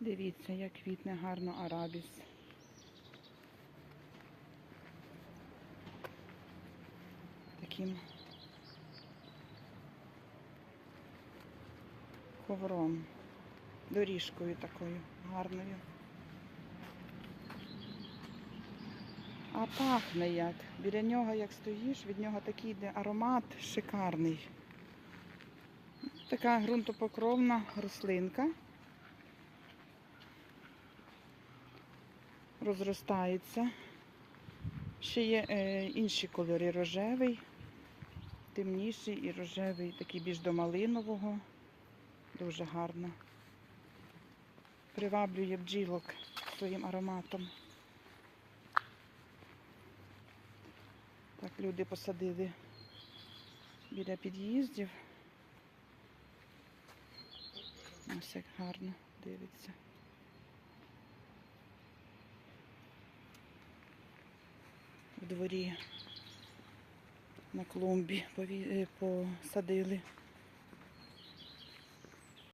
Дивіться, як квітне гарно арабіс. Таким ковром, доріжкою такою гарною. А пахне як. Біля нього, як стоїш, від нього такий йде аромат шикарний. Така ґрунтопокровна рослинка. Розростається. Ще є е, інші кольори рожевий, темніший і рожевий, такий більш до малинового. Дуже гарно. Приваблює бджілок своїм ароматом. Так, люди посадили біля під'їздів. Ось як гарно дивиться. В дворі на клумбі е, посадили.